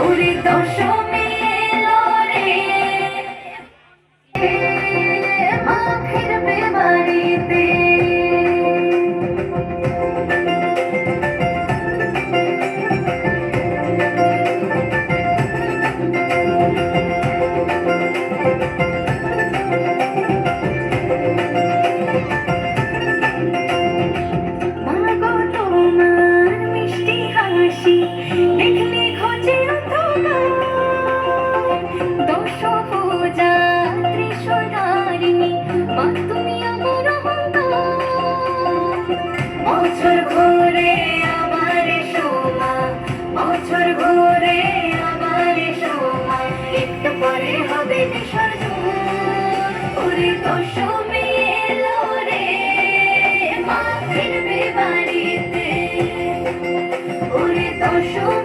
ওরে দশম বছর ঘুরে আমার সময়, বছর ঘুরে আমার সময়, একটু পরে হবে বিসর্জন ওরে তো সময় এলো রে মা ফিরবে বাড়িতে। ওরে তো সময়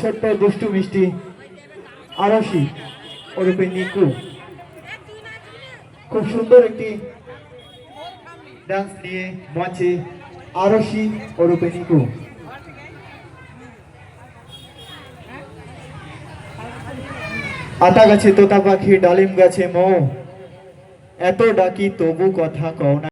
ছোট্ট দুষ্টু মিষ্টি আরসি ওরূপে নিকু। খুব সুন্দর একটি ডান্স নিয়ে মঞ্চে আরসি ওরূপে নিকু। আতা গাছে তোতা পাখি ডালিম গাছে মো। এত ডাকি তবু কথা কও না।